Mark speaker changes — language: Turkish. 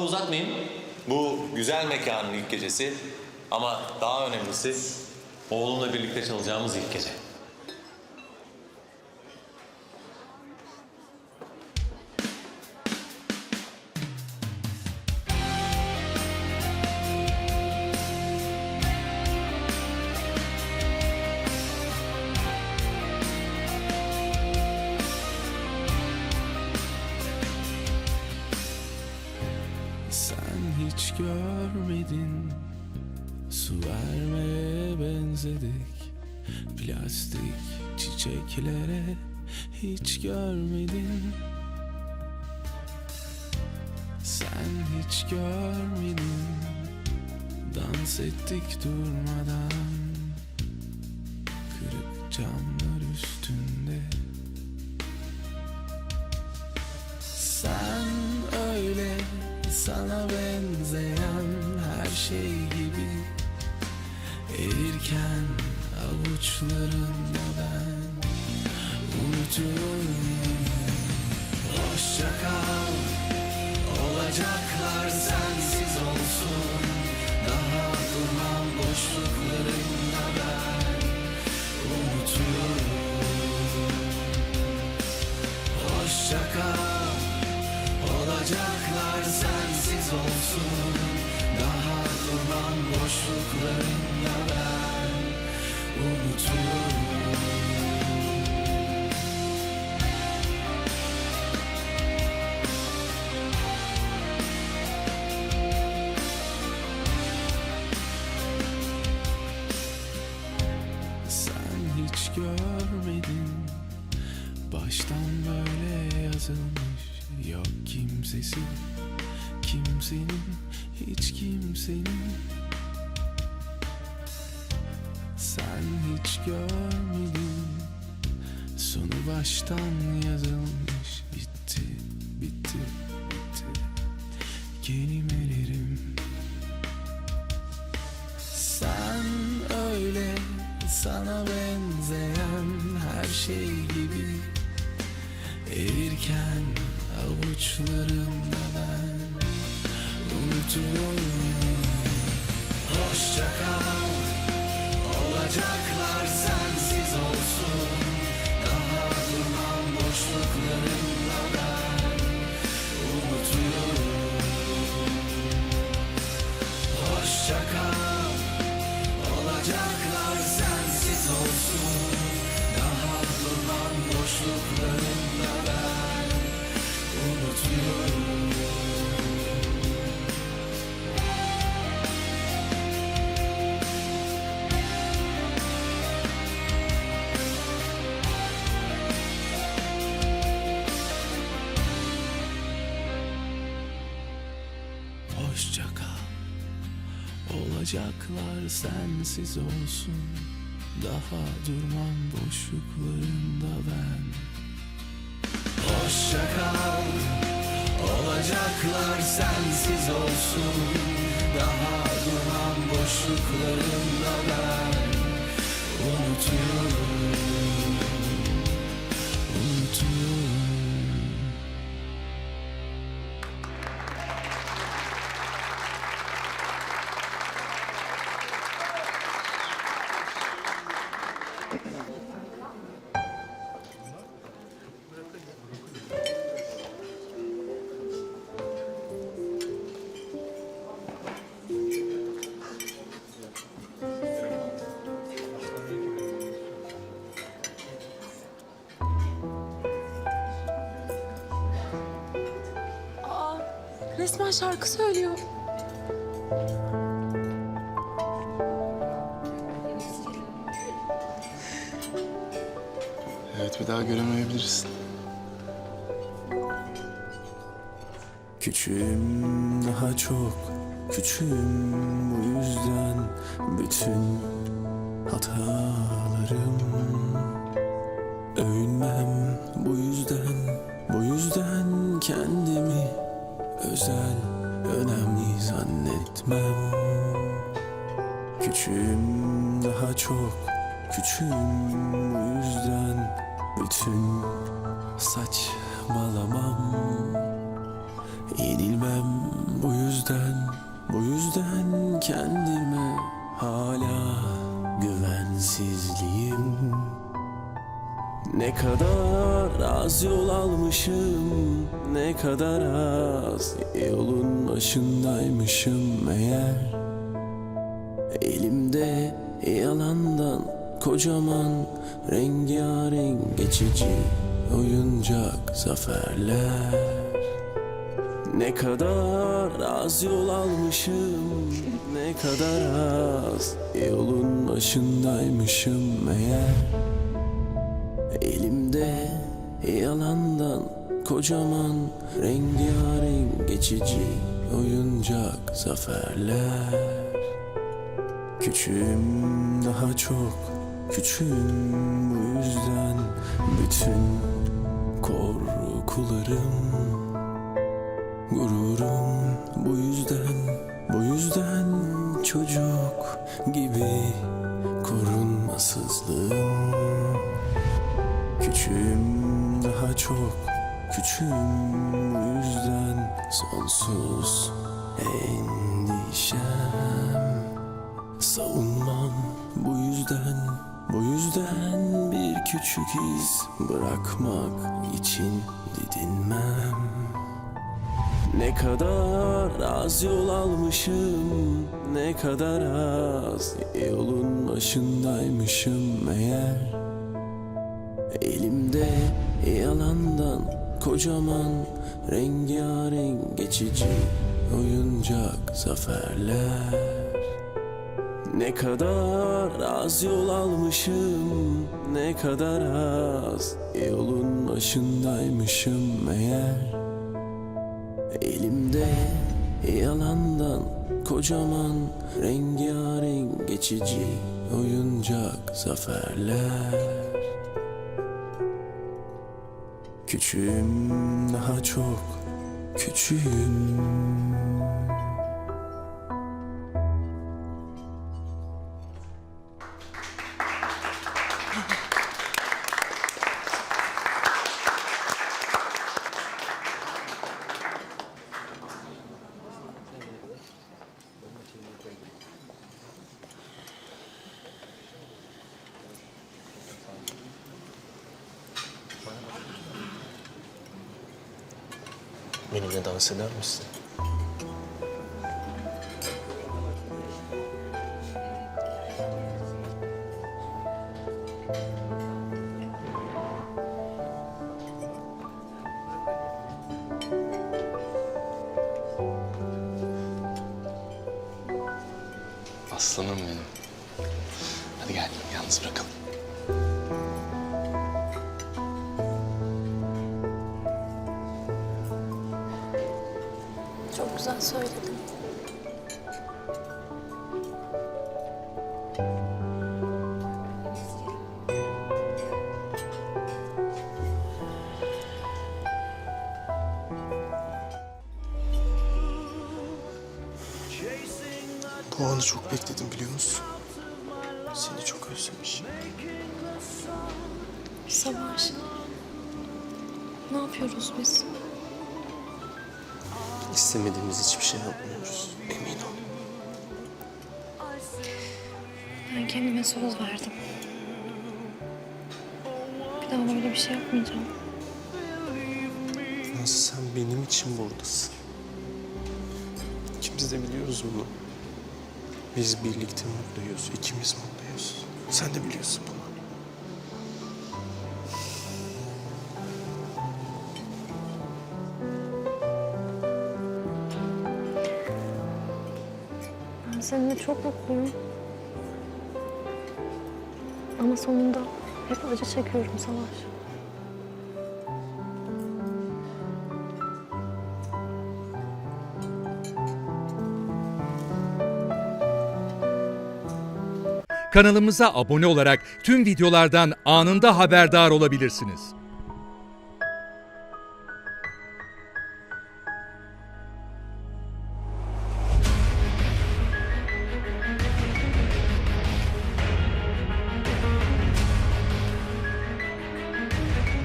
Speaker 1: uzatmayayım. Bu güzel mekanın ilk gecesi ama daha önemlisi oğlumla birlikte çalacağımız ilk gece.
Speaker 2: Görmedin Su vermeye benzedik. Plastik çiçeklere hiç görmedin. Sen hiç görmedin. Dans ettik durmadan. Kırık camlar üstünde. Sen öyle sana benzeyen şey gibi. Erirken avuçlarında ben unutuyorum. Hoşça kal Sen hiç görmedin. Baştan böyle yazılmış. Yok kimsesi Kimsenin Hiç kimsenin. Sen hiç görmedin. Sonu baştan yazılmış. Bitti, şey gibi Erirken avuçlarımda Olacaklar sensiz olsun. Daha durmam boşluklarında ben. Hoşça kal. Olacaklar sensiz olsun. Daha durmam boşluklarında ben. Unutuyorum
Speaker 3: resmen şarkı söylüyor.
Speaker 2: Evet bir daha göremeyebilirsin. Küçüğüm daha çok küçüğüm bu yüzden bütün hatalarım övünmem bu yüzden bu yüzden kendimi özel önemli zannetmem Küçüğüm daha çok küçüğüm bu yüzden bütün saçmalamam. Yenilmem bu yüzden Bu yüzden kendime Hala güvensizliğim Ne kadar az yol almışım Ne kadar az Yolun başındaymışım eğer. Elimde yalandan kocaman rengarenk geçici oyuncak zaferler. Ne kadar az yol almışım ne kadar az yolun başındaymışım eğer Elimde yalandan kocaman rengarenk geçici oyuncak zaferler. Küçüğüm daha çok küçüğüm bu yüzden bütün bu yüzden sonsuz endişem. Savunmam bu yüzden bu yüzden bir küçük iz bırakmak için didinmem. Ne kadar az yol almışım ne kadar az yolun başındaymışım eğer. Elimde yalandan kocaman rengarenk geçici oyuncak zaferler. Ne kadar az yol almışım ne kadar az yolun başındaymışım eğer. Elimde yalandan kocaman rengarenk geçici oyuncak zaferler Küçüğüm daha çok küçüğüm Benimle dans eder misin?
Speaker 4: Aslanım benim. Hadi gel yalnız bırakalım.
Speaker 3: Söyledin.
Speaker 2: Bu anı çok bekledim biliyor musun? Seni çok özlemişim.
Speaker 3: Savaş. Ne yapıyoruz biz?
Speaker 2: İstemediğimiz hiçbir şey yapmıyoruz. Emin ol.
Speaker 3: Ben kendime söz verdim. Bir daha böyle bir şey yapmayacağım.
Speaker 2: Nasıl sen benim için buradasın. İkimiz de biliyoruz bunu. Biz birlikte mutluyuz. ikimiz mutluyuz. Sen de biliyorsun bunu.
Speaker 3: Çok mutluyum. Ama sonunda hep acı çekiyorum Savaş.
Speaker 5: Kanalımıza abone olarak tüm videolardan anında haberdar olabilirsiniz.